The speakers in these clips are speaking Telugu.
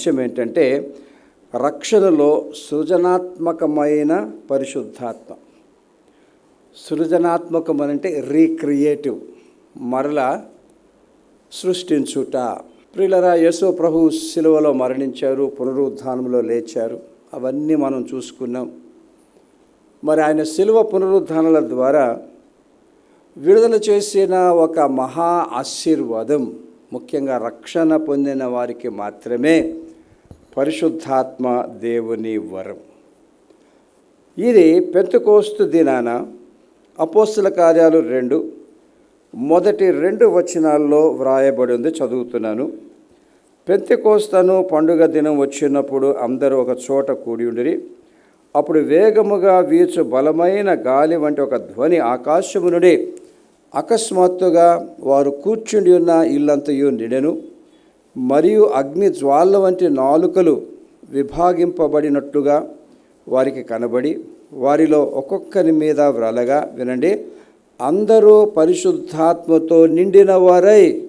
అంశం ఏంటంటే రక్షణలో సృజనాత్మకమైన పరిశుద్ధాత్మ. సృజనాత్మకం అంటే రీక్రియేటివ్. మరలా సృష్టించుట. ప్రిలరా యశో ప్రభు శిలువలో మరణించారు పునరుద్ధానంలో లేచారు. అవన్నీ మనం చూసుకున్నాం. మరి ఆయన శిలువ పునరుద్ధానాల ద్వారా విడుదల చేసిన ఒక మహా ఆశీర్వాదం ముఖ్యంగా రక్షణ పొందిన వారికి మాత్రమే. పరిశుద్ధాత్మ దేవుని వరం. ఇది పెంతుకోస్తు దినాన అపోస్తుల కార్యాలు రెండు మొదటి రెండు వచనాల్లో వ్రాయబడి ఉంది చదువుతున్నాను. పెంతెకోస్తను పండుగ దినం వచ్చినప్పుడు అందరూ ఒక చోట కూడి ఉండిరి. అప్పుడు వేగముగా వీచు బలమైన గాలి వంటి ఒక ధ్వని ఆకాశము నుండి అకస్మాత్తుగా వారు కూర్చుండి ఉన్న ఇల్లంతయు నిడెను. మరియు అగ్ని జ్వాల వంటి నాలుకలు విభాగింపబడినట్లుగా వారికి కనబడి వారిలో ఒక్కొక్కరి మీద వ్రలగా వినండి. అందరూ పరిశుద్ధాత్మతో నిండిన వారై.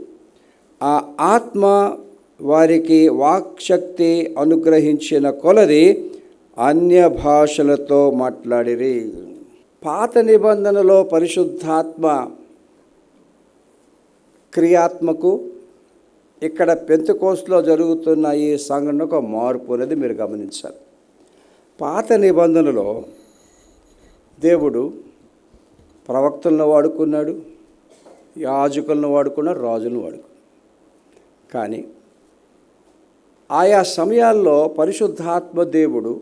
ఆ ఆత్మ వారికి వాక్శక్తి అనుగ్రహించిన కొలది అన్య భాషలతో మాట్లాడిరి. పాత నిబంధనలో పరిశుద్ధాత్మ క్రియాత్మకు ఇక్కడ పెంతుకోస్లో జరుగుతున్న ఈ సంఘటనకు ఒక మార్పు అనేది మీరు గమనించాలి. పాత నిబంధనలో దేవుడు ప్రవక్తలను వాడుకున్నాడు యాజకులను వాడుకున్నాడు రాజులను వాడుకున్నాడు. కానీ ఆయా సమయాల్లో పరిశుద్ధాత్మ దేవుడు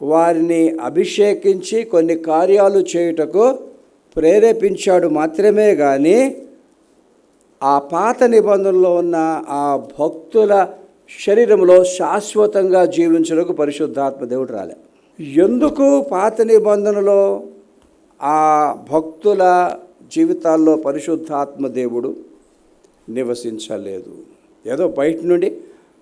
వారిని అభిషేకించి కొన్ని కార్యాలు చేయుటకు ప్రేరేపించాడు మాత్రమే కానీ ఆ పాత నిబంధనలో ఉన్న ఆ భక్తుల శరీరంలో శాశ్వతంగా జీవించడానికి పరిశుద్ధాత్మ దేవుడు రాలే. ఎందుకు పాత నిబంధనలో ఆ భక్తుల జీవితాల్లో పరిశుద్ధాత్మ దేవుడు నివసించలేదు? ఏదో బయట నుండి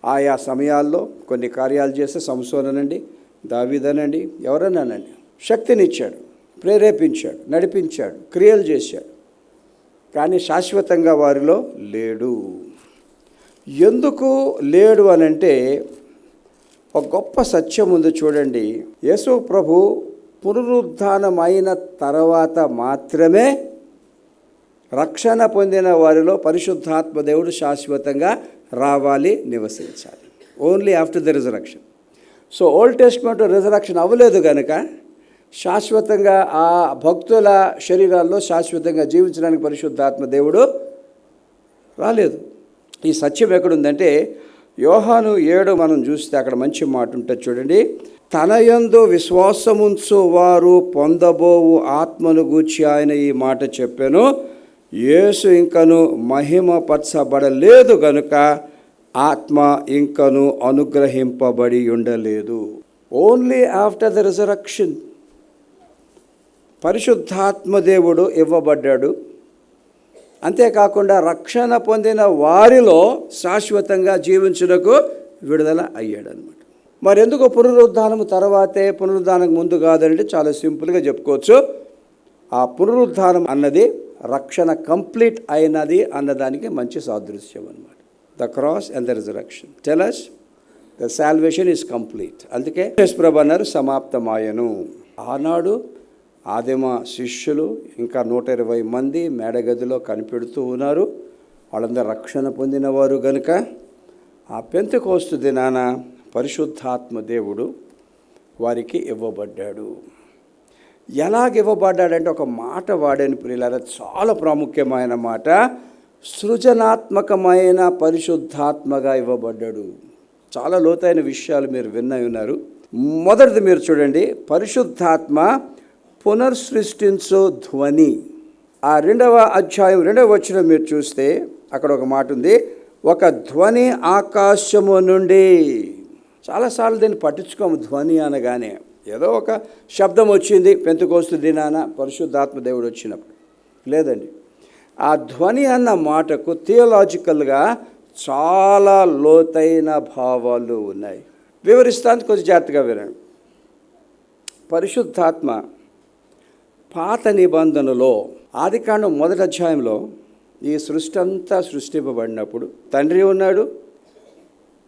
ఆయా సమయాల్లో కొన్ని కార్యాలు చేస్తే సంసోననండి దావిదనండి ఎవరన్నానండి? శక్తినిచ్చాడు ప్రేరేపించాడు నడిపించాడు క్రియలు చేశాడు. కానీ శాశ్వతంగా వారిలో లేడు. ఎందుకు లేడు అని అంటే ఒక గొప్ప సత్యం ఉంది చూడండి. యేసు ప్రభు పునరుద్ధానమైన తర్వాత మాత్రమే రక్షణ పొందిన వారిలో పరిశుద్ధాత్మ దేవుడు శాశ్వతంగా రావాలి నివసించాలి. Only after the resurrection so old testament resurrection అవ్వలేదు కనుక శాశ్వతంగా ఆ భక్తుల శరీరాల్లో శాశ్వతంగా జీవించడానికి పరిశుద్ధాత్మ దేవుడు రాలేదు. ఈ సత్యం ఎక్కడుందంటే యోహాను ఏడు మనం చూస్తే అక్కడ మంచి మాట ఉంటుంది చూడండి. తన యందు విశ్వాసముంచు వారు పొందబోవు ఆత్మను గూర్చి ఆయన ఈ మాట చెప్పాను. యేసు ఇంకను మహిమపరచబడలేదు గనుక ఆత్మ ఇంకను అనుగ్రహింపబడి ఉండలేదు. Only after the resurrection. పరిశుద్ధాత్మదేవుడు ఇవ్వబడ్డాడు. అంతేకాకుండా రక్షణ పొందిన వారిలో శాశ్వతంగా జీవించుటకు విడుదల అయ్యాడనమాట మరెందుకు ఎందుకు పునరుద్ధానం తర్వాతే పునరుద్ధానం ముందు కాదంటే చాలా సింపుల్గా చెప్పుకోవచ్చు. ఆ పునరుద్ధానం అన్నది రక్షణ కంప్లీట్ అయినది అన్నదానికి మంచి సాదృశ్యం అనమాట the cross and the resurrection. Tells the salvation is complete. అందుకే ప్రభు అన్నారు సమాప్తమాయను. ఆనాడు ఆదిమ శిష్యులు ఇంకా నూట ఇరవై మంది మేడగదిలో కనిపెడుతూ ఉన్నారు. వాళ్ళందరూ రక్షణ పొందినవారు గనుక. ఆ పెంతకోస్తు దినాన పరిశుద్ధాత్మ దేవుడు వారికి ఇవ్వబడ్డాడు. ఎలాగ ఇవ్వబడ్డాడంటే ఒక మాట వాడని ప్రియులారా. చాలా ప్రాముఖ్యమైన మాట. సృజనాత్మకమైన పరిశుద్ధాత్మగా ఇవ్వబడ్డాడు. చాలా లోతైన విషయాలు మీరు విన్న ఉన్నారు మొదటిది మీరు చూడండి. పరిశుద్ధాత్మ పునర్సృష్టించు ధ్వని. ఆ రెండవ అధ్యాయం రెండవ వచ్చిన మీరు చూస్తే అక్కడ ఒక మాట ఉంది. ఒక ధ్వని ఆకాశము నుండి. చాలాసార్లు దీన్ని పట్టించుకోము ధ్వని అనగానే. ఏదో ఒక శబ్దం వచ్చింది పెంతుకోస్తు దినాన పరిశుద్ధాత్మ దేవుడు వచ్చినప్పుడు. లేదండి. ఆ ధ్వని అన్న మాటకు థియోలాజికల్గా చాలా లోతైన భావాలు ఉన్నాయి. వివరిస్తాను కొంచెం జాగ్రత్తగా వినండి. పరిశుద్ధాత్మ పాత నిబంధనలో ఆదికాండం మొదటి అధ్యాయంలో ఈ సృష్టి అంతా సృష్టింపబడినప్పుడు తండ్రి ఉన్నాడు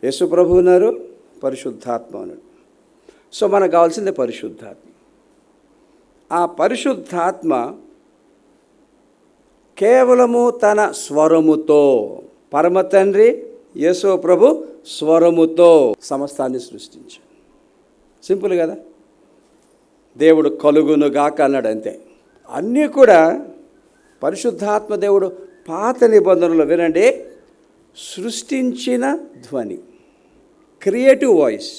యేసుప్రభు ఉన్నారు పరిశుద్ధాత్మ ఉన్నాడు. సో మనకు కావాల్సిందే పరిశుద్ధాత్మ. ఆ పరిశుద్ధాత్మ కేవలము తన స్వరముతో పరమ తండ్రి యేసు ప్రభు స్వరముతో సమస్తాన్ని సృష్టించాడు. సింపుల్ కదా? దేవుడు కలుగునుగాక అన్నాడు అంతే. అన్నీ కూడా పరిశుద్ధాత్మ దేవుడు పాత నిబంధనలు వినండి. సృష్టించిన ధ్వని creative voice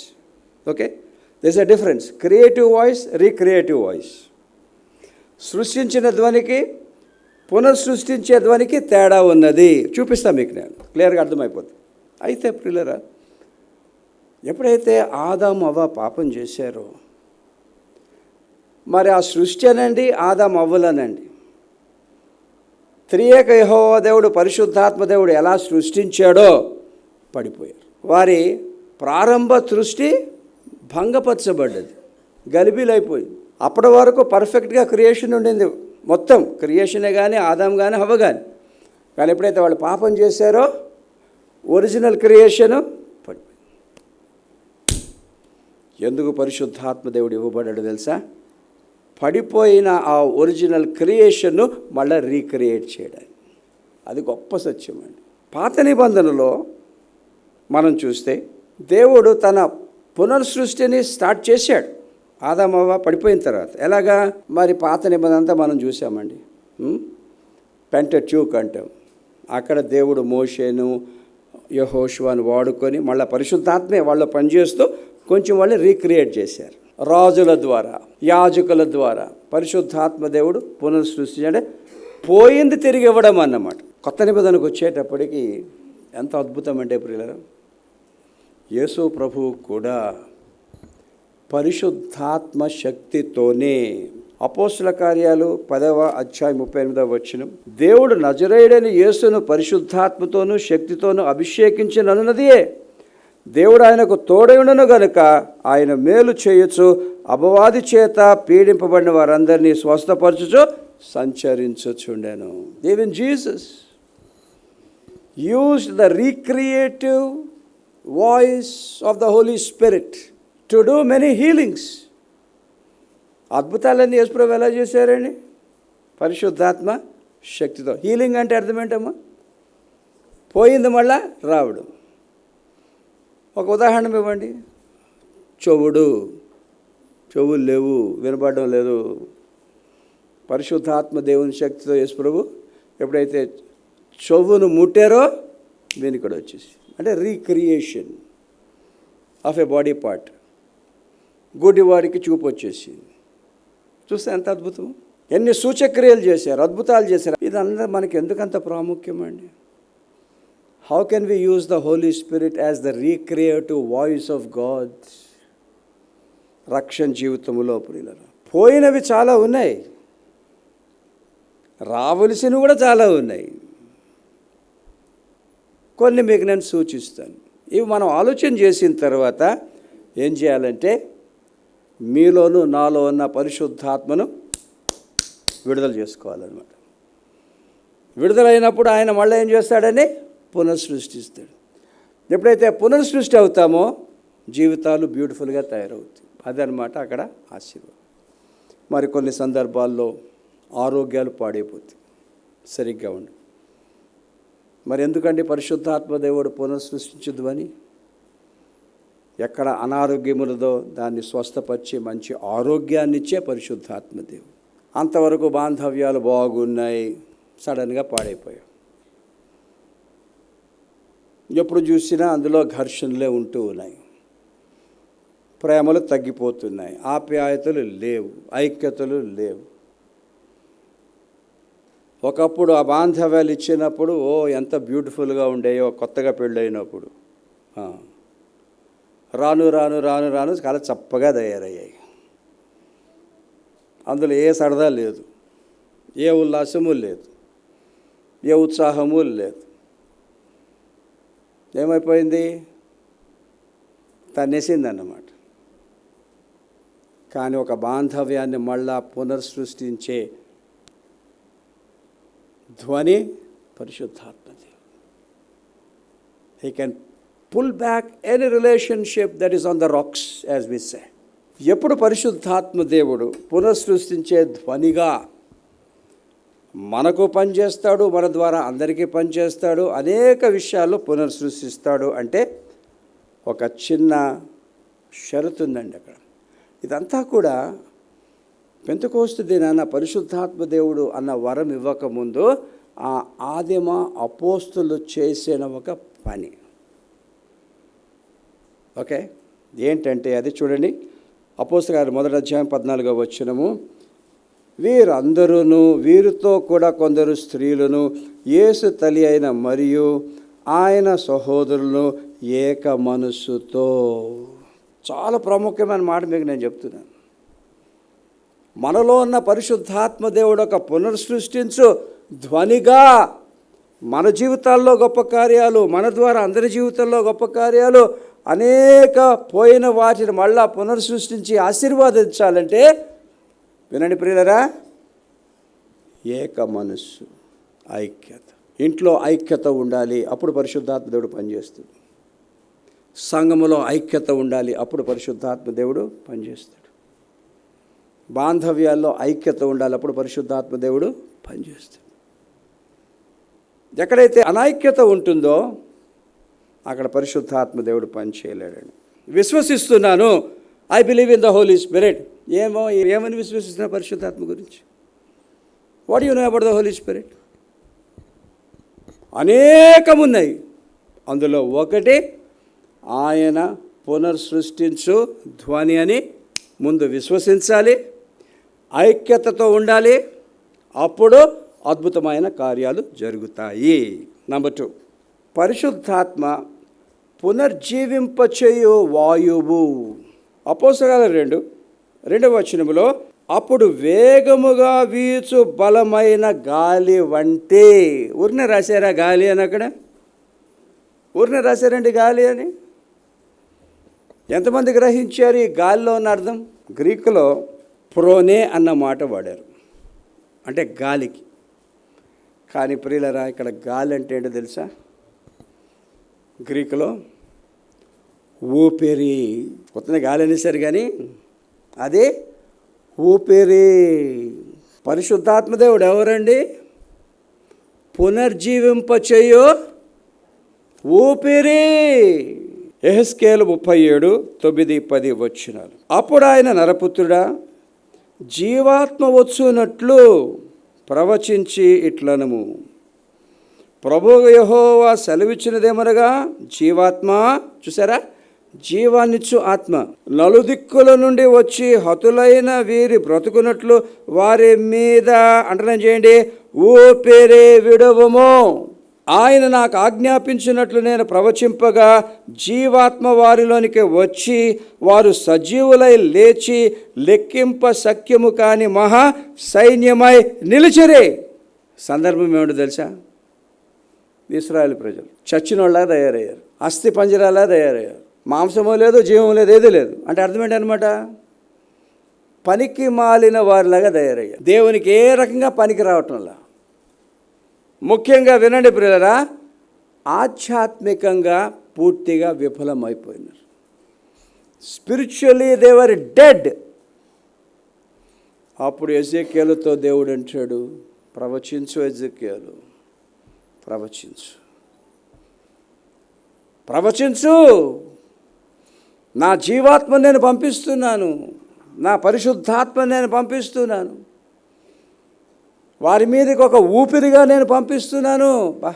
okay? This a difference creative voice recreative voice. సృష్టించిన ధ్వనికి పునఃసృష్టించే ధ్వనికి తేడా ఉన్నది. చూపిస్తాను మీకు నేను. క్లియర్గా అర్థమైపోతుంది అయితే ప్రిల్లరా ఎప్పుడైతే ఆదాము అవ్వ పాపం చేశారో మరి ఆ సృష్టి అనండి ఆదాం అవ్వలనండి త్రియేక యెహోవా దేవుడు పరిశుద్ధాత్మ దేవుడు ఎలా సృష్టించాడో పడిపోయారు. వారి ప్రారంభ సృష్టి భంగపరచబడ్డది గలిబిలైపోయింది. అప్పటి వరకు పర్ఫెక్ట్గా క్రియేషన్ ఉండింది మొత్తం క్రియేషనే కానీ ఆదాం కానీ హవ కానీ కానీ ఎప్పుడైతే వాళ్ళు పాపం చేశారో ఒరిజినల్ క్రియేషను పడిపోయింది. ఎందుకు పరిశుద్ధాత్మ దేవుడు ఇవ్వబడ్డాడు తెలుసా? పడిపోయిన ఆ ఒరిజినల్ క్రియేషన్ను మళ్ళీ రీక్రియేట్ చేయడానికి అది గొప్ప సత్యం అండి. పాత నిబంధనలో మనం చూస్తే దేవుడు తన పునర్సృష్టిని స్టార్ట్ చేశాడు. ఆదామవ్వ పడిపోయిన తర్వాత. ఎలాగా? మరి పాత నిబంధన అంతా మనం చూసామండి పెంట ట్యూక్ అంటాం. అక్కడ దేవుడు మోషేను యహోషువాను వాడుకొని మళ్ళీ పరిశుద్ధాత్మే వాళ్ళు పనిచేస్తూ కొంచెం వాళ్ళు రీక్రియేట్ చేశారు. రాజుల ద్వారా యాజకుల ద్వారా పరిశుద్ధాత్మ దేవుడు పునఃసృష్టి అంటే పోయింది తిరిగి ఇవ్వడం అన్నమాట. కొత్త నిబంధనకు వచ్చేటప్పటికి ఎంత అద్భుతం అంటే ప్రియులరా యేసు ప్రభు కూడా పరిశుద్ధాత్మ శక్తితోనే అపోస్తుల కార్యాలు పదవ అధ్యాయం ముప్పై ఎనిమిదవ వచ్చిన దేవుడు నజరేయుడని యేసును పరిశుద్ధాత్మతోనూ శక్తితోనూ అభిషేకించినన్నదియే దేవుడు ఆయనకు తోడయుండను గనుక ఆయన మేలు చేయొచ్చు అపవాది చేత పీడింపబడిన వారందరినీ స్వస్థపరచుచు సంచరించుచుండెను. Even Jesus use the recreative voice of the holy spirit to do many healings అద్భుతాలన్నీ యేసుప్రభు ఎలా చేశారండి? పరిశుద్ధాత్మ శక్తితో. హీలింగ్ అంటే అర్థం ఏంటమ్మా? పోయింది మళ్ళా రావడం. ఒక ఉదాహరణ ఇవ్వండి. చెవుడు చెవులు లేవు వినపడడం లేదు. పరిశుద్ధాత్మ దేవుని శక్తితో యేసుప్రభు ఎప్పుడైతే చెవును ముట్టారో వెనుకడు వచ్చేసి అంటే recreation of a body part. గుడ్డివాడికి చూపు వచ్చేసింది చూస్తే ఎంత అద్భుతం ఎన్ని సూచక్రియలు చేశారు అద్భుతాలు చేశారు. ఇదంతా మనకి ఎందుకంత ప్రాముఖ్యం అండి how can we use the holy spirit as the recreative voice of God రక్షణ జీవితంలో ప్రియులరా పోయినవి చాలా ఉన్నాయి. రావలసినవి కూడా చాలా ఉన్నాయి. కొన్ని మీకు నేను సూచిస్తాను. ఇవి మనం ఆలోచన చేసిన తర్వాత ఏం చేయాలంటే మీలోను నాలో ఉన్న పరిశుద్ధాత్మను విడుదల చేసుకోవాలన్నమాట. విడుదలైనప్పుడు ఆయన మళ్ళీ ఏం చేస్తాడని పునఃసృష్టిస్తాడు. ఎప్పుడైతే పునఃసృష్టి అవుతామో జీవితాలు బ్యూటిఫుల్గా తయారవుతాయి. అదనమాట అక్కడ ఆశీర్వాదం. మరి కొన్ని సందర్భాల్లో ఆరోగ్యాలు పాడైపోతాయి. సరిగ్గా ఉండవు. మరి ఎందుకండి పరిశుద్ధాత్మ దేవుడు పునఃసృష్టించదు అని? ఎక్కడ అనారోగ్యములదో దాన్ని స్వస్థపరిచి మంచి ఆరోగ్యాన్ని ఇచ్చే పరిశుద్ధాత్మ దేవుడు. అంతవరకు బాంధవ్యాలు బాగున్నాయి. సడన్గా పాడైపోయాయి ఎప్పుడు చూసినా అందులో ఘర్షణలే ఉంటూ ఉన్నాయి. ప్రేమలు తగ్గిపోతున్నాయి. ఆప్యాయతలు లేవు. ఐక్యతలు లేవు. ఒకప్పుడు ఆ బాంధవ్యాలు ఇచ్చినప్పుడు ఓ ఎంత బ్యూటిఫుల్గా ఉండేయో కొత్తగా పెళ్ళైనప్పుడు. రాను రాను రాను రాను చాలా చప్పగా తయారయ్యాయి. అందులో ఏ సరదా లేదు. ఏ ఉల్లాసము లేదు. ఏ ఉత్సాహము లేదు. ఏమైపోయింది? తన్నేసిందన్నమాట. కానీ ఒక బాంధవ్యాన్ని మళ్ళా పునర్సృష్టించే ధ్వని పరిశుద్ధాత్మ he can pull back any relationship that is on the rocks as we say ఎప్పుడు పరిశుద్ధాత్మ దేవుడు పునఃసృష్టించే ధ్వనిగా మనకు పనిచేస్తాడు మన ద్వారా అందరికీ పనిచేస్తాడు అనేక విషయాలు పునర్సృష్టిస్తాడు అంటే ఒక చిన్న షరతు ఉందండి అక్కడ. ఇదంతా కూడా పెంతకోస్తు దినాన పరిశుద్ధాత్మ దేవుడు అన్న వరం ఇవ్వకముందు ఆ ఆదిమ అపోస్తులు చేసిన ఒక పని. ఓకే? ఏంటంటే అది చూడండి. అపోస్తు గారు మొదటి అధ్యాయం పద్నాలుగో వచ్చినము వీరందరూ వీరితో కూడా కొందరు స్త్రీలను యేసు తల్లి అయిన మరియు ఆయన సహోదరులను ఏక మనస్సుతో. చాలా ప్రాముఖ్యమైన మాట మీకు నేను చెప్తున్నాను. మనలో ఉన్న పరిశుద్ధాత్మ దేవుడు ఒక పునర్సృష్టించు ధ్వనిగా మన జీవితాల్లో గొప్ప కార్యాలు మన ద్వారా అందరి జీవితంలో గొప్ప కార్యాలు అనేక పోయిన వాటిని మళ్ళా పునర్సృష్టించి ఆశీర్వాదించాలంటే వినండి ప్రియులరా. ఏక మనస్సు ఐక్యత. ఇంట్లో ఐక్యత ఉండాలి అప్పుడు పరిశుద్ధాత్మ దేవుడు పనిచేస్తుంది సంఘములో ఐక్యత ఉండాలి అప్పుడు పరిశుద్ధాత్మ దేవుడు పనిచేస్తాడు. బాంధవ్యాల్లో ఐక్యత ఉండాలి అప్పుడు పరిశుద్ధాత్మ దేవుడు పనిచేస్తాడు. ఎక్కడైతే అనైక్యత ఉంటుందో అక్కడ పరిశుద్ధాత్మ దేవుడు పనిచేయలేడండి. విశ్వసిస్తున్నాను. I believe in the holy spirit ఏమో ఏమని విశ్వసిస్తున్నా పరిశుద్ధాత్మ గురించి? What you know about the holy spirit అనేకమున్నాయి. అందులో ఒకటి ఆయన పునర్సృష్టించు ధ్వని అని ముందు విశ్వసించాలి ఐక్యతతో ఉండాలి అప్పుడు అద్భుతమైన కార్యాలు జరుగుతాయి. నంబర్ టూ పరిశుద్ధాత్మ పునర్జీవింపచేయు వాయువు. అపోసగాల రెండు రెండవ వచనములో అప్పుడు వేగముగా వీచు బలమైన గాలి వంటి. ఊరినే రాశారా గాలి అని అక్కడ? ఊరినే రాశారండి గాలి అని? ఎంతమంది గ్రహించారు ఈ గాలిలో ఉన్న అర్థం? గ్రీకులో ప్రోనే అన్న మాట వాడారు. అంటే గాలికి. కానీ ప్రియులరా ఇక్కడ గాలి అంటే ఏంటో తెలుసా? గ్రీకులో ఊపిరి. కొత్తగా గాలి అనేసారు కానీ అదే ఊపిరి. పరిశుద్ధాత్మదేవుడు ఎవరండి? పునర్జీవింపచేయు ఊపిరి. ఎహస్కేలు ముప్పై ఏడు తొమ్మిది పది వచ్చినాలు అప్పుడు ఆయన నరపుత్రుడా జీవాత్మ వచ్చునట్లు ప్రవచించి ఇట్లనము. ప్రభు యహోవా సెలవిచ్చినదేమనగా జీవాత్మ చూసారా జీవాన్నిచ్చు ఆత్మ. నలుదిక్కుల నుండి వచ్చి హతులైన వీరి బ్రతుకున్నట్లు వారి మీద అంటనం చేయండి. ఊపిరి విడవము. ఆయన నాకు ఆజ్ఞాపించినట్లు నేను ప్రవచింపగా జీవాత్మ వారిలోనికి వచ్చి వారు సజీవులై లేచి లెక్కింప సఖ్యము కాని మహా సైన్యమై నిలిచరే. సందర్భం ఏమిటో తెలుసా? ఇస్రాయల్ ప్రజలు. చచ్చినోళ్ళ తయారయ్యారు. అస్థి పంజరాలా తయారయ్యారు. మాంసము లేదు జీవం లేదు ఏదో లేదు. అంటే అర్థం ఏంటనమాట పనికి మాలిన వారిలాగా తయారయ్యా దేవునికి ఏ రకంగా పనికి రావటంలా ముఖ్యంగా వినండి ప్రియులరా ఆధ్యాత్మికంగా పూర్తిగా విఫలమైపోయినారు. స్పిరిచువల్లీ దేవర్ డెడ్. అప్పుడు ఎజేకేలతో దేవుడు అంటాడు ప్రవచించు ఎజకేలు ప్రవచించు. ప్రవచించు. నా జీవాత్మ నేను పంపిస్తున్నాను. నా పరిశుద్ధాత్మ నేను పంపిస్తున్నాను. వారి మీదకి ఒక ఊపిరిగా నేను పంపిస్తున్నాను. బా.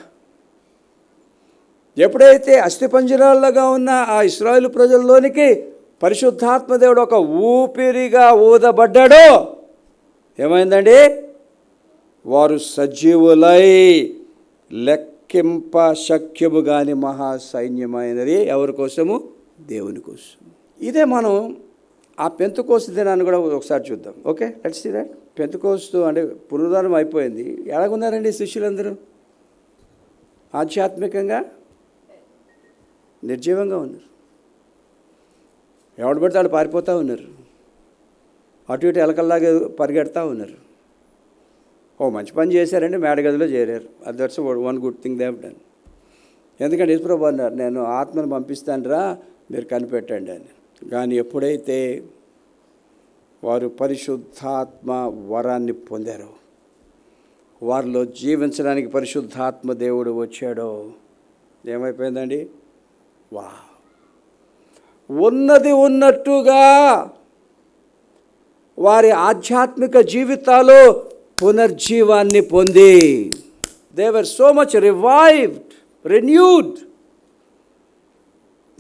ఎప్పుడైతే అస్థిపంజరాల్లోగా ఉన్న ఆ ఇస్రాయిల్ ప్రజల్లోనికి పరిశుద్ధాత్మ దేవుడు ఒక ఊపిరిగా ఊదబడ్డాడో ఏమైందండి? వారు సజీవులై లెక్కింప శక్యము కాని మహా సైన్యమైనది ఎవరి కోసము? దేవుని కోసం. ఇదే మనం ఆ పెంతుకోస్తు దినాన్ని కూడా ఒకసారి చూద్దాం. Okay? Let's see that Pentecost అంటే పునరుద్ధానం అయిపోయింది. ఎలాగున్నారండి శిష్యులందరూ? ఆధ్యాత్మికంగా? నిర్జీవంగా ఉన్నారు. ఎవడు పడితే వాళ్ళు పారిపోతూ ఉన్నారు. అటు ఇటు ఎలకల్లాగా పరిగెడతా ఉన్నారు. ఓ మంచి పని చేశారంటే మేడగదిలో చేరారు. అది that's one good thing they've done ఎందుకంటే యశ్వ్రభు అన్నారు నేను ఆత్మను పంపిస్తానురా మీరు కనిపెట్టండి అని. కానీ ఎప్పుడైతే వారు పరిశుద్ధాత్మ వరాన్ని పొందారో వారిలో జీవించడానికి పరిశుద్ధాత్మ దేవుడు వచ్చాడో ఏమైపోయిందండి? వా ఉన్నది ఉన్నట్టుగా వారి ఆధ్యాత్మిక జీవితాలు పునర్జీవాన్ని పొంది they were so much revived renewed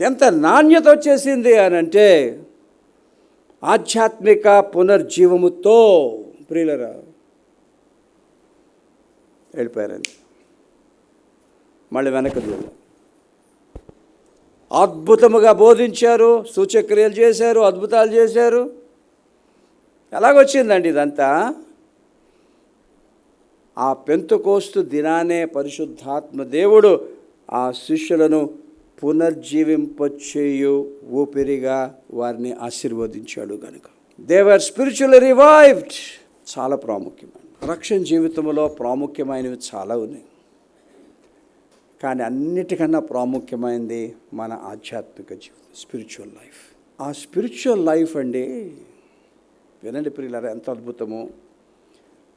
ఎంత నాణ్యత వచ్చేసింది అని అంటే ఆధ్యాత్మిక పునర్జీవముతో ప్రియులరా వెళ్ళిపోయారండి. మళ్ళీ వెనక్కి అద్భుతముగా బోధించారు సూచక్రియలు చేశారు అద్భుతాలు చేశారు. ఎలాగొచ్చిందండి ఇదంతా? ఆ పెంతుకోస్తు దినానే పరిశుద్ధాత్మ దేవుడు ఆ శిష్యులను పునర్జీవింపచేయు ఊపిరిగా వారిని ఆశీర్వదించాడు కనుక దేవర్ స్పిరిచువల్ రివైవ్డ్ చాలా ప్రాముఖ్యమైన రక్షణ జీవితంలో ప్రాముఖ్యమైనవి చాలా ఉన్నాయి. కానీ అన్నిటికన్నా ప్రాముఖ్యమైనది మన ఆధ్యాత్మిక జీవితం స్పిరిచువల్ లైఫ్ ఆ స్పిరిచువల్ లైఫ్ అండి వినండి ప్రియులారా ఎంత అద్భుతమో.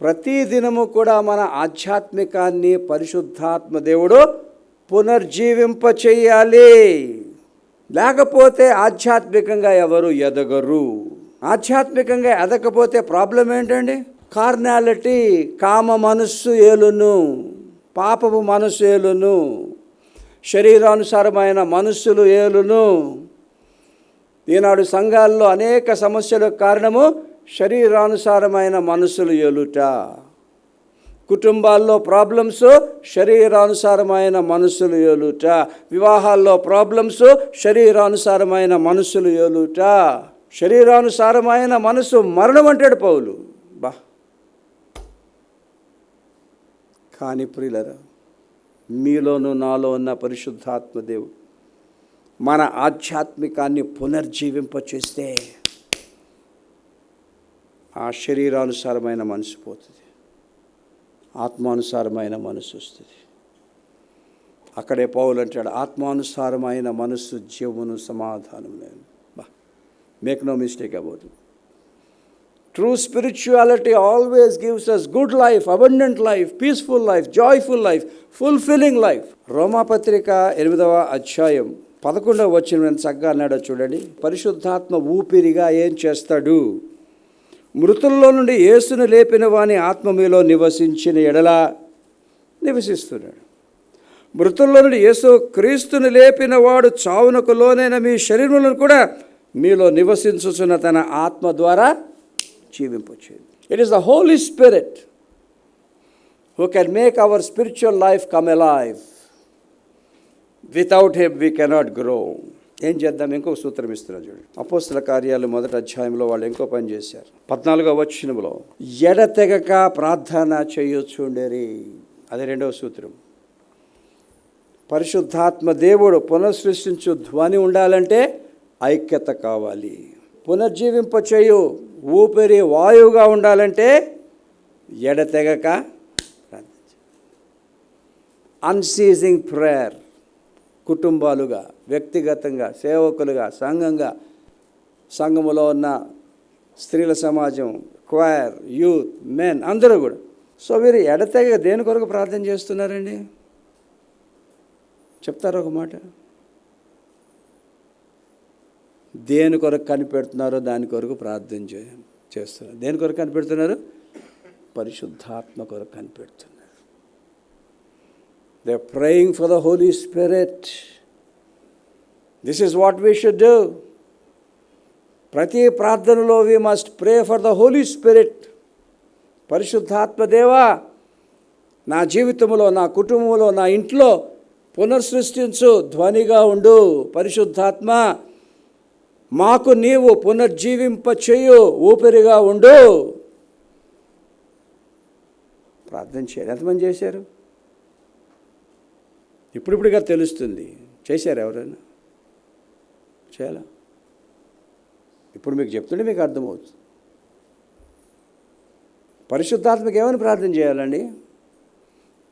ప్రతి దినము కూడా మన ఆధ్యాత్మికాన్ని పరిశుద్ధాత్మ దేవుడు పునర్జీవింప చేయాలి. లేకపోతే ఆధ్యాత్మికంగా ఎవరు ఎదగరు. ఆధ్యాత్మికంగా ఎదకపోతే ప్రాబ్లం ఏంటండి? కార్నాలిటీ కామ మనస్సు ఏలును పాపపు మనస్సు ఏలును శరీరానుసారమైన మనస్సులు ఏలును. ఈనాడు సంఘాల్లో అనేక సమస్యలకు కారణము శరీరానుసారమైన మనసులు ఎలుట కుటుంబాల్లో ప్రాబ్లమ్స్ శరీరానుసారమైన మనసులు ఏలుట. వివాహాల్లో ప్రాబ్లమ్స్ శరీరానుసారమైన మనసులు ఏలుట. శరీరానుసారమైన మనసు మరణం అంటాడు పౌలు. బా. కానీ ప్రియులరా మీలోను నాలో ఉన్న పరిశుద్ధాత్మదేవు మన ఆధ్యాత్మికాన్ని పునర్జీవింపచేస్తే ఆ శరీరానుసారమైన మనసు పోతుంది. ఆత్మానుసారమైన మనసు వస్తుంది. అక్కడే పౌలు అంటాడు ఆత్మానుసారమైన మనస్సు జీవమును సమాధానం లేదు బా make no mistake about true spirituality always gives us good life abundant life peaceful life joyful life fulfilling life రోమాపత్రిక ఎనిమిదవ అధ్యాయం పదకొండవ వచ్చిన చక్కగా అన్నాడో చూడండి. పరిశుద్ధాత్మ ఊపిరిగా ఏం చేస్తాడు? మృతుల్లో నుండి యేసును లేపిన వాని ఆత్మ మీలో నివసించిన ఎడల నివసిస్తున్నాడు. మృతుల్లో నుండి యేసు క్రీస్తుని లేపిన వాడు చావునకు లోనైన మీ శరీరములను కూడా మీలో నివసించుచున్న తన ఆత్మ ద్వారా జీవింపచేది it is the holy spirit who can make our spiritual life come a life without him we cannot grow ఏం చేద్దాం? ఇంకో సూత్రం ఇస్తున్నారు చూడండి. అపోస్తుల కార్యాలు మొదటి అధ్యాయంలో వాళ్ళు ఇంకో పని చేశారు. పద్నాలుగో వచనంలో ఎడతెగక ప్రార్థన చేయొచ్చుండేరి అది రెండవ సూత్రం. పరిశుద్ధాత్మ దేవుడు పునఃసృష్టించు ధ్వని ఉండాలంటే ఐక్యత కావాలి. పునర్జీవింప చేయు ఊపిరి వాయువుగా ఉండాలంటే ఎడతెగక అన్సీజింగ్ ప్రేయర్ కుటుంబాలుగా. వ్యక్తిగతంగా సేవకులుగా సంఘంగా సంఘములో ఉన్న స్త్రీల సమాజం క్వైర్ యూత్ మెన్ అందరూ కూడా. సో మీరు ఎడతెగ దేని కొరకు ప్రార్థన చేస్తున్నారండి? చెప్తారు ఒక మాట? దేని కొరకు కనిపెడుతున్నారో దాని కొరకు ప్రార్థన చే చేస్తున్నారు. దేని కొరకు కనిపెడుతున్నారు? పరిశుద్ధాత్మ కొరకు కనిపెడుతున్నారు. They praying for the holy spirit this is what we should do ప్రతి ప్రార్థనలో we must pray for the holy spirit పరిశుద్ధాత్మదేవా నా జీవితంలో నా కుటుంబంలో నా ఇంట్లో పునర్సృష్టించు ధ్వనిగా ఉండు. పరిశుద్ధాత్మ మాకు నీవు పునర్జీవింప చేయు ఊపిరిగా ఉండు. ప్రార్థన చేయాలి. ఎంతమంది చేశారు? ఇప్పుడిప్పుడుగా తెలుస్తుంది. చేశారు ఎవరైనా? చేయాలా? ఇప్పుడు మీకు చెప్తుంటే మీకు అర్థమవుతుంది. పరిశుద్ధాత్మకి ఏమని ప్రార్థన చేయాలండి?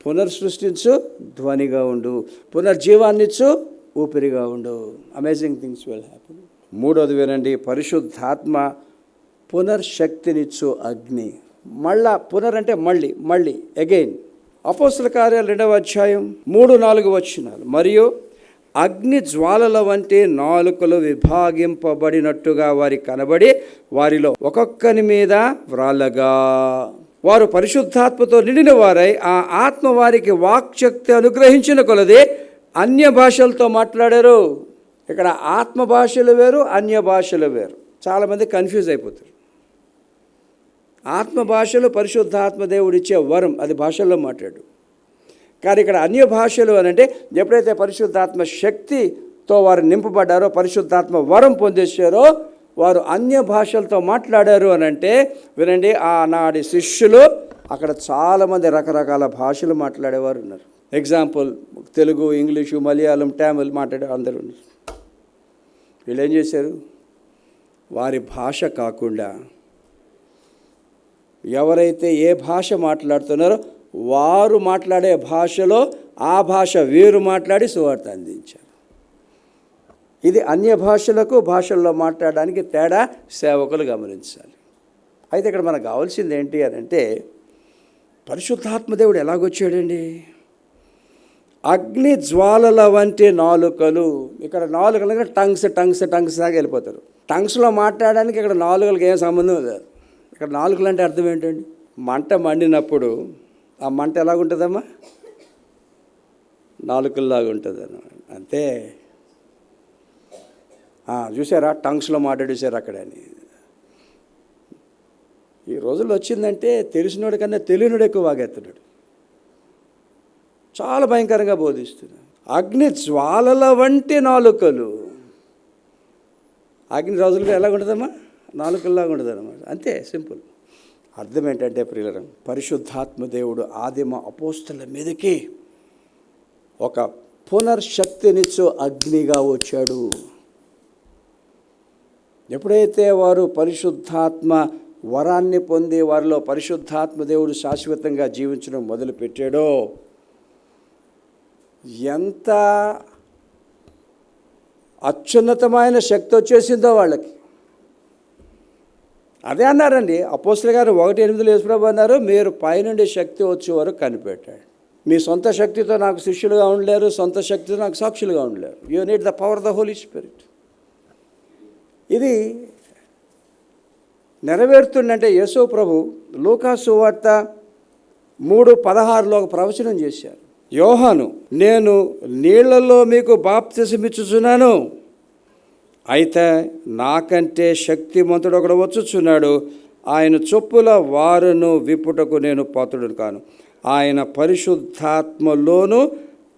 పునర్సృష్టించు ధ్వనిగా ఉండు. పునర్జీవాన్నిచ్చు ఊపిరిగా ఉండు. అమేజింగ్ థింగ్స్ విల్ హ్యాపీ మూడోది వినండి పరిశుద్ధాత్మ పునర్శక్తినిచ్చు అగ్ని. మళ్ళా పునర్ అంటే మళ్ళీ మళ్ళీ అగైన్ అపోస్తుల కార్యాలు రెండవ అధ్యాయం మూడు నాలుగు వచ్చినాలు మరియు అగ్ని జ్వాలల వంటి నాలుకలు విభాగింపబడినట్టుగా వారి కనబడి వారిలో ఒక్కొక్కని మీద వ్రాలగా. వారు పరిశుద్ధాత్మతో నిండిన వారై ఆ ఆత్మ వారికి వాక్శక్తి అనుగ్రహించిన కొలది అన్య భాషలతో మాట్లాడారు. ఇక్కడ ఆత్మ భాషలు వేరు అన్య భాషలు వేరు. చాలామంది కన్ఫ్యూజ్ అయిపోతారు. ఆత్మ భాషలు పరిశుద్ధాత్మ దేవుడిచ్చే వరం అది భాషల్లో మాట్లాడు. కానీ ఇక్కడ అన్య భాషలు అని అంటే ఎప్పుడైతే పరిశుద్ధాత్మ శక్తితో వారు నింపబడ్డారో పరిశుద్ధాత్మ వరం పొందేశారో వారు అన్య భాషలతో మాట్లాడారు అని అంటే వినండి ఆనాడి శిష్యులు అక్కడ చాలామంది రకరకాల భాషలు మాట్లాడేవారు ఉన్నారు. ఎగ్జాంపుల్ తెలుగు ఇంగ్లీషు మలయాళం టామిల్ మాట్లాడే అందరూ ఉన్నారు. వీళ్ళు ఏం చేశారు? వారి భాష కాకుండా ఎవరైతే ఏ భాష మాట్లాడుతున్నారో వారు మాట్లాడే భాషలో ఆ భాష వీరు మాట్లాడి సువార్త అందించారు. ఇది అన్య భాషలకు భాషల్లో మాట్లాడడానికి తేడా సేవకులు గమనించాలి. అయితే ఇక్కడ మనకు కావాల్సింది ఏంటి అని అంటే పరిశుద్ధాత్మదేవుడు ఎలాగొచ్చాడండి? అగ్ని జ్వాలల వంటి నాలుకలు ఇక్కడ నాలుకలు టంగ్స్ టంగ్స్ టంగ్స్ దాకా వెళ్ళిపోతారు. టంగ్స్లో మాట్లాడడానికి ఇక్కడ నాలుగులకు ఏం సంబంధం లేదు. ఇక్కడ నాలుకలు అంటే అర్థం ఏంటండి? మంట మండినప్పుడు ఆ మంట ఎలాగుంటుందమ్మా? నాలుకల్లాగా ఉంటుంది అన్నమాట. అంతే. చూసారా టంగ్స్లో మాట్లాడేశారు అక్కడ అని. ఈ రోజుల్లో వచ్చిందంటే తెలిసినోడి కన్నా తెలియనుడు ఎక్కువ వాగెత్తున్నాడు. చాలా భయంకరంగా బోధిస్తున్నాడు అగ్ని జ్వాలల వంటి నాలుకలు. అగ్ని రోజులుగా ఎలా ఉంటుందమ్మా నాలుకల్లాగా ఉంటుంది అన్నమాట అంతే సింపుల్. అర్థం ఏంటంటే ప్రియులరం పరిశుద్ధాత్మ దేవుడు ఆదిమ అపోస్తుల మీదకి ఒక పునర్శక్తినిచ్చు అగ్నిగా వచ్చాడు. ఎప్పుడైతే వారు పరిశుద్ధాత్మ వరాన్ని పొంది వారిలో పరిశుద్ధాత్మ దేవుడు శాశ్వతంగా జీవించడం మొదలుపెట్టాడో ఎంత అత్యున్నతమైన శక్తి వచ్చేసిందో వాళ్ళకి. అదే అన్నారండి. అపోస్తుల గారు ఒకటి ఎనిమిదిలో యేసుప్రభు అన్నారు మీరు పైనుండి శక్తి వచ్చే వరకు కనిపెట్టాడు. మీ సొంత శక్తితో నాకు శిష్యులుగా ఉండలేరు సొంత శక్తితో నాకు సాక్షులుగా ఉండలేరు. You need the power the holy spirit ఇది నెరవేరుతుందంటే యేసో ప్రభు లూకాసు వార్త మూడు పదహారులో ఒక ప్రవచనం చేశారు. యోహాను నేను నీళ్ళలో మీకు బాప్తిసమిచ్చుచున్నాను. అయితే నాకంటే శక్తిమంతుడు ఒకడు వచ్చుచున్నాడు. ఆయన చొప్పుల వారును విప్పుటకు నేను పాత్రుడు కాను. ఆయన పరిశుద్ధాత్మలోనూ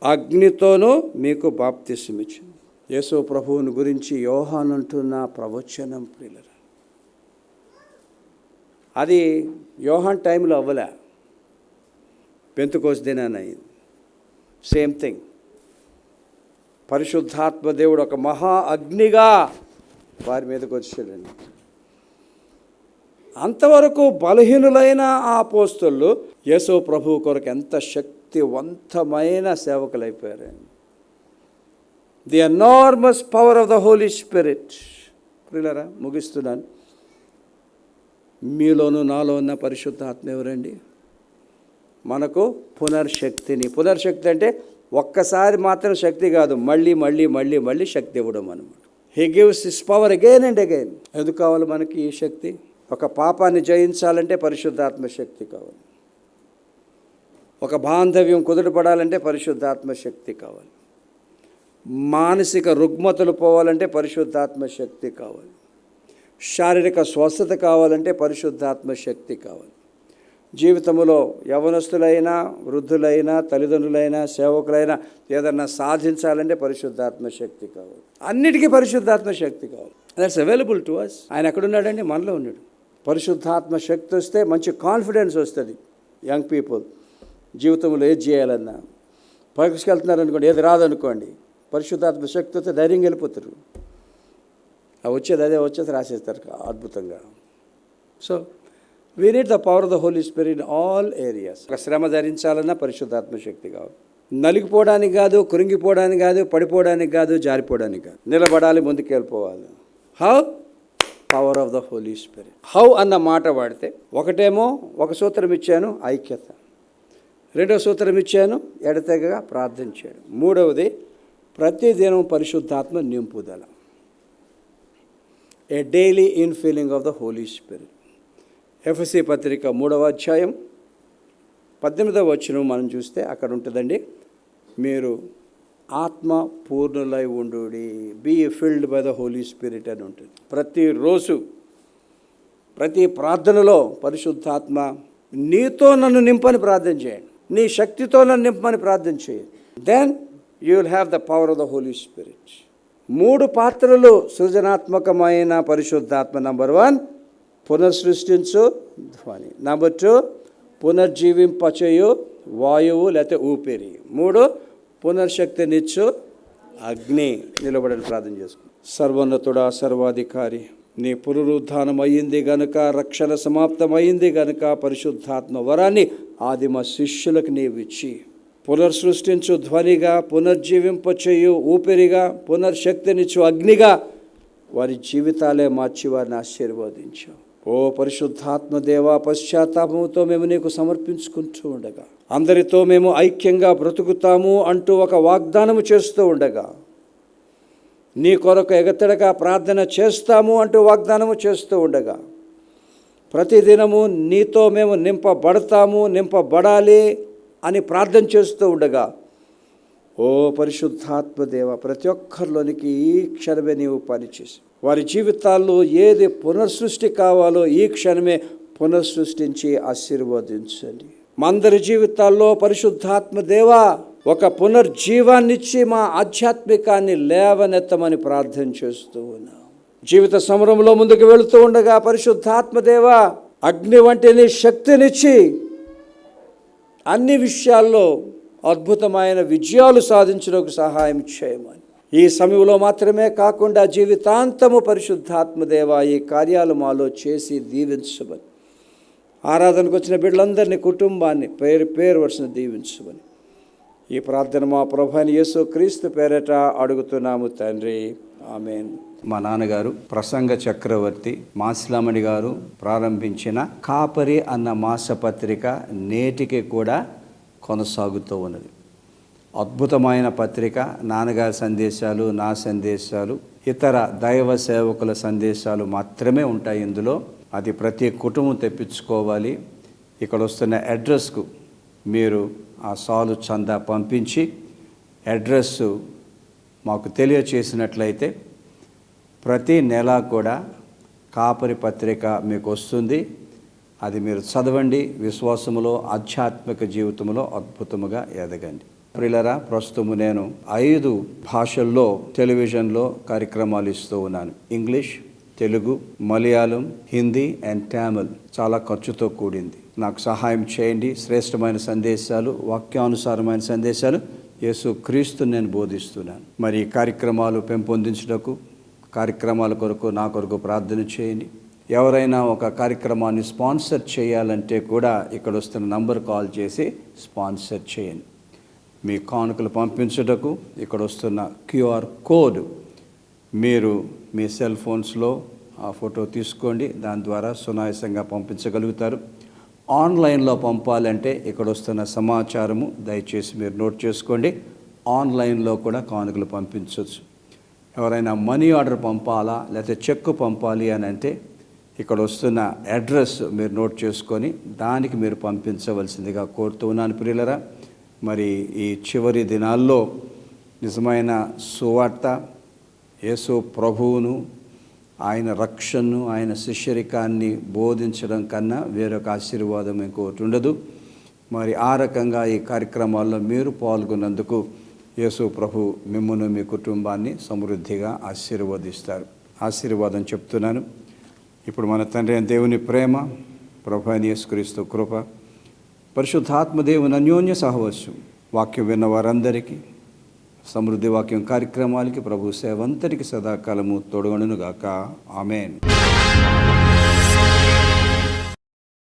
అగ్నితోనూ మీకు బాప్తిసమిచ్చింది యేసు ప్రభువుని గురించి యోహాన్ అంటున్న ప్రవచనం ప్రియులరా. అది యోహాన్ టైంలో అవ్వలే. పెంతుకోసి దినాన్ని అయింది. Same thing. పరిశుద్ధాత్మ దేవుడు ఒక మహా అగ్నిగా వారి మీదకి వచ్చాడండి. అంతవరకు బలహీనులైన ఆ పోస్తులు యేసో ప్రభు కొరకు ఎంత శక్తివంతమైన సేవకులు అయిపోయారండి the enormous power of the holy spirit ప్రియులరా ముగిస్తున్నాను. మీలోను నాలో ఉన్న పరిశుద్ధాత్మ ఎవరండి? మనకు పునర్శక్తిని. పునర్శక్తి అంటే ఒక్కసారి మాత్రం శక్తి కాదు మళ్ళీ మళ్ళీ మళ్ళీ మళ్ళీ శక్తి ఇవ్వడం అనమాట he gives his power again and again ఎందుకు కావాలి మనకి ఈ శక్తి? ఒక పాపాన్ని జయించాలంటే పరిశుద్ధాత్మ శక్తి కావాలి. ఒక బాంధవ్యం కుదుటపడాలంటే పరిశుద్ధాత్మ శక్తి కావాలి. మానసిక రుగ్మతలు పోవాలంటే పరిశుద్ధాత్మ శక్తి కావాలి. శారీరక స్వస్థత కావాలంటే పరిశుద్ధాత్మ శక్తి కావాలి. జీవితంలో యవనస్తులైనా వృద్ధులైనా తల్లిదండ్రులైనా సేవకులైనా ఏదన్నా సాధించాలంటే పరిశుద్ధాత్మ శక్తి కావాలి. అన్నిటికీ పరిశుద్ధాత్మ శక్తి కావాలి. దట్స్ అవైలబుల్ టు అస్ ఆయన ఎక్కడున్నాడండి? మనలో ఉన్నాడు. పరిశుద్ధాత్మ శక్తి వస్తే మంచి కాన్ఫిడెన్స్ వస్తుంది. యంగ్ పీపుల్ జీవితంలో ఏది చేయాలన్నా. పరీక్షకి అనుకోండి ఏది రాదనుకోండి పరిశుద్ధాత్మ శక్తి వస్తే ధైర్యంగా వెళ్ళిపోతారు. ఆ వచ్చేది అదే వచ్చేది రాసేస్తారు. అద్భుతంగా. So we need the power of the holy spirit in all areas ఒక శ్రమ ధరించాలన్నా పరిశుద్ధాత్మ శక్తి కావాలి. నలిగిపోవడానికి కాదు కురింగిపోవడానికి కాదు పడిపోవడానికి కాదు జారిపోవడానికి కాదు. నిలబడాలి ముందుకు వెళ్ళిపోవాలి. How power of the holy spirit how అన్న మాట వాడితే ఒకటేమో ఒక సూత్రం ఇచ్చాను ఐక్యత. రెండో సూత్రం ఇచ్చాను ఎడతెగగా ప్రార్థన చేయడం. మూడవది ప్రతిదినం పరిశుద్ధాత్మ నింపుదల. A daily infilling of the holy spirit FSC పత్రిక మూడవ అధ్యాయం పద్దెనిమిదవ వచ్చిన మనం చూస్తే అక్కడ ఉంటుందండి. మీరు ఆత్మ పూర్ణులై ఉండు be filled by the Holy Spirit అని ఉంటుంది. ప్రతిరోజు ప్రతి ప్రార్థనలో పరిశుద్ధాత్మ నీతో నన్ను నింపని ప్రార్థన చేయండి. నీ శక్తితో నన్ను నింపని ప్రార్థన చేయండి. Then you will have the power of the Holy Spirit మూడు పాత్రలు సృజనాత్మకమైన పరిశుద్ధాత్మ నంబర్ వన్ పునఃసృష్టించు ధ్వని. నెంబర్ టూ పునర్జీవింపచేయు వాయువు లేకపోతే ఊపిరి. మూడు పునర్శక్తినిచ్చు అగ్ని నిలబడని ప్రార్థన చేసుకుంది సర్వోన్నతుడా సర్వాధికారి నీ పునరుద్ధానం అయ్యింది గనుక రక్షణ సమాప్తమైంది గనుక పరిశుద్ధాత్మ వరాన్ని ఆదిమ శిష్యులకు నీవిచ్చి పునర్సృష్టించు ధ్వనిగా పునర్జీవింపచేయు ఊపిరిగా పునర్శక్తినిచ్చు అగ్నిగా వారి జీవితాలే మార్చి వారిని ఆశీర్వదించావు. ఓ పరిశుద్ధాత్మ దేవా పశ్చాత్తాపముతో మేము నీకు సమర్పించుకుంటూ ఉండగా అందరితో మేము ఐక్యంగా బ్రతుకుతాము అంటూ ఒక వాగ్దానము చేస్తూ ఉండగా నీ కొరకు ఎగతడగా ప్రార్థన చేస్తాము అంటూ వాగ్దానము చేస్తూ ఉండగా ప్రతిదినము నీతో మేము నింపబడతాము నింపబడాలి అని ప్రార్థన చేస్తూ ఉండగా ఓ పరిశుద్ధాత్మ దేవ ప్రతి ఒక్కరిలోనికి ఈ క్షణమే నీవు పనిచేసి వారి జీవితాల్లో ఏది పునఃసృష్టి కావాలో ఈ క్షణమే పునఃసృష్టించి ఆశీర్వదించండి. మా అందరి జీవితాల్లో పరిశుద్ధాత్మ దేవా ఒక పునర్జీవాన్నిచ్చి మా ఆధ్యాత్మికాన్ని లేవనెత్తమని ప్రార్థన చేస్తూ ఉన్నాం. జీవిత సమరంలో ముందుకు వెళుతూ ఉండగా పరిశుద్ధాత్మదేవ అగ్ని వంటిని శక్తినిచ్చి అన్ని విషయాల్లో అద్భుతమైన విజయాలు సాధించడానికి సహాయం చేయమని ఈ సమయంలో మాత్రమే కాకుండా జీవితాంతము పరిశుద్ధాత్మదేవ ఈ కార్యాలు మాలో చేసి దీవించమని. ఆరాధనకు వచ్చిన బిడ్డలందరినీ కుటుంబాన్ని పేరు పేరు వరుసన దీవించమని. ఈ ప్రార్థన మా ప్రభాని యేసు క్రీస్తు పేరట అడుగుతున్నాము తండ్రి. ఆమెన్. మా నాన్నగారు ప్రసంగ చక్రవర్తి మాసిలామణి గారు ప్రారంభించిన కాపరి అన్న మాసపత్రిక నేటికి కూడా కొనసాగుతూ ఉన్నది. అద్భుతమైన పత్రిక నాన్నగారి సందేశాలు నా సందేశాలు ఇతర దైవ సేవకుల సందేశాలు మాత్రమే ఉంటాయి ఇందులో. అది ప్రతి కుటుంబం తెప్పించుకోవాలి. ఇక్కడ వస్తున్న అడ్రస్కు మీరు ఆ సాలు చందా పంపించి అడ్రస్ మాకు తెలియచేసినట్లయితే ప్రతి నెల కూడా కాపరి పత్రిక మీకు వస్తుంది. అది మీరు చదవండి. విశ్వాసములో ఆధ్యాత్మిక జీవితంలో అద్భుతముగా ఎదగండి. ప్రిలరా ప్రస్తుతము నేను ఐదు భాషల్లో టెలివిజన్లో కార్యక్రమాలు ఇస్తూ ఉన్నాను. ఇంగ్లీష్ తెలుగు మలయాళం హిందీ అండ్ తమిళ్ చాలా ఖర్చుతో కూడింది. నాకు సహాయం చేయండి. శ్రేష్టమైన సందేశాలు వాక్యానుసారమైన సందేశాలు యేసు క్రీస్తు నేను బోధిస్తున్నాను. మరి కార్యక్రమాలు పెంపొందించుటకు కార్యక్రమాల కొరకు నా కొరకు ప్రార్థన చేయండి. ఎవరైనా ఒక కార్యక్రమాన్ని స్పాన్సర్ చేయాలంటే కూడా ఇక్కడ వస్తున్న నంబర్ కాల్ చేసి స్పాన్సర్ చేయండి. మీ కానుకలు పంపించుటకు ఇక్కడ వస్తున్న క్యూఆర్ కోడ్ మీరు మీ సెల్ ఫోన్స్లో ఆ ఫోటో తీసుకోండి. దాని ద్వారా సునాయాసంగా పంపించగలుగుతారు. ఆన్లైన్లో పంపాలంటే ఇక్కడ వస్తున్న సమాచారము దయచేసి మీరు నోట్ చేసుకోండి. ఆన్లైన్లో కూడా కానుకలు పంపించవచ్చు. ఎవరైనా మనీ ఆర్డర్ పంపాలా లేకపోతే చెక్ పంపాలి అని అంటే ఇక్కడ వస్తున్న అడ్రస్ మీరు నోట్ చేసుకొని దానికి మీరు పంపించవలసిందిగా కోరుతూ ఉన్నాను ప్రియులరా. మరి ఈ చివరి దినాల్లో నిజమైన సువార్త యేసు ప్రభువును ఆయన రక్షణను ఆయన శిష్యరికాన్ని బోధించడం కన్నా వేరొక ఆశీర్వాదం ఇంకోటి ఉండదు. మరి ఆ రకంగా ఈ కార్యక్రమాల్లో మీరు పాల్గొన్నందుకు యేసు ప్రభు మిమ్మను మీ కుటుంబాన్ని సమృద్ధిగా ఆశీర్వదిస్తారు. ఆశీర్వాదం చెప్తున్నాను. ఇప్పుడు మన తండ్రి దేవుని ప్రేమ ప్రభు అయిన యేసుక్రీస్తు కృప పరిశుద్ధాత్మదేవుని అన్యోన్య సహవర్షం వాక్యం విన్న వారందరికీ సమృద్ధి వాక్యం కార్యక్రమాలకి ప్రభు సేవంతరికి సదాకాలము తోడుగొనుగాక. ఆమెన్.